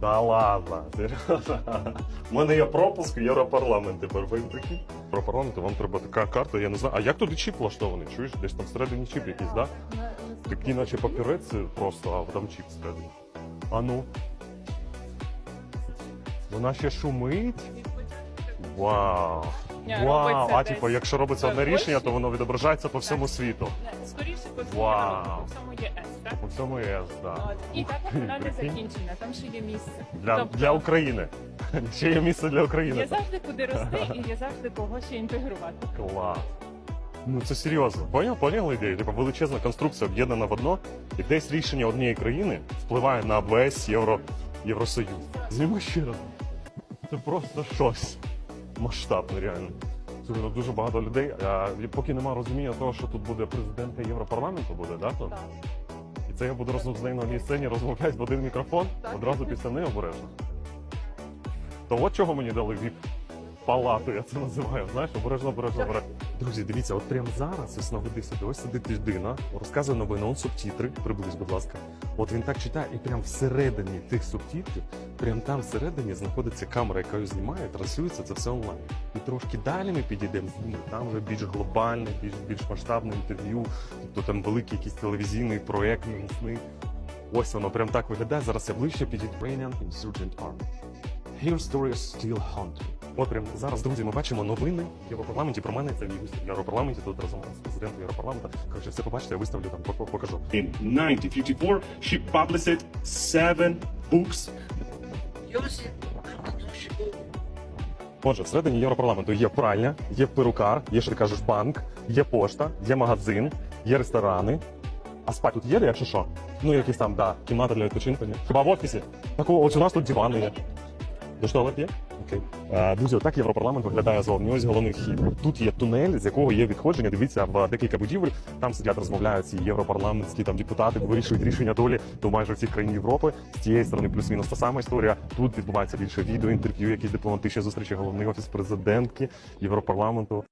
Да ладно. У мене є пропуск в Європарламент тепер. Ви такі? Європарламенту вам треба така карта, я не знаю. А як туди чіп влаштований? Чуєш? Десь там всередині чіп якийсь, так? Такий наче папірець просто, а там чіп всередині. А ну. Вона ще шумить. Вау! Вау! робиться А десь типу, якщо робиться в одне рішення, то воно відображається по всьому світу. Скоріше по всьому Вау. по всьому ЄС, так? По всьому ЄС, так. От. І Ух так ти, вона не закінчена, там ще є місце. Для, Тобто для України. Ще є місце для України. Є завжди куди рости і є завжди кого ще інтегрувати. Клас. Ну це серйозно. Поняв, поняли ідею? Типа величезна конструкція об'єднана в одно, і десь рішення однієї країни впливає на весь Євро, Євросоюз. Зніми ще раз. Це просто щось. Масштабне, реально. Ну дуже багато людей. А, поки немає розуміння того, що тут буде президент Європарламенту, буде, да? То? Так. І це я буду разом з нею на одній сцені розмовляти в один мікрофон, Так. одразу після неї обережно. То от чого мені дали віп палату, я це називаю. Знаєш, обережно, обережно, обережно. Друзі, дивіться, от прямо зараз, ось наведи сюди, ось сидить людина, розказує новину, он субтітри, приблизь, будь ласка. От він так читає, і прямо всередині тих субтитрів, прямо там всередині знаходиться камера, яка його знімає, транслюється це все онлайн. І трошки далі ми підійдемо, там вже більш глобальне, більш більш масштабне інтерв'ю, тобто там великий якийсь телевізійний проєкт місний. Ось воно прям так виглядає. Зараз я ближче підійду. Ukrainian Insurgent Army. Here story still. От прям зараз, друзі, ми бачимо новини в Європарламенті. Про мене це в Європарламенті. Тут разом з президентом Європарламенту. Коротше, все побачите, я виставлю там, покажу. In 1954, she published seven books. Отже, всередині Європарламенту є пральня, є перукар, є, що ти кажеш, банк, є пошта, є магазин, є ресторани. А спать тут є, якщо що? Ну, якісь там, да, кімната для відпочинку. Ні? Хіба в офісі? Так, ось у нас тут дивани є. До туалет є? Окей. Друзі, отак Європарламент виглядає зовні. Ось головний вхід. Тут є тунель, з якого є відходження. Дивіться, в декілька будівель. Там сидять, розмовляють ці європарламентські там депутати, вирішують рішення долі до майже всіх країн Європи. З цієї сторони плюс-мінус та сама історія. Тут відбувається більше відео, інтерв'ю, якісь дипломатичні зустрічі, головний офіс президентки Європарламенту.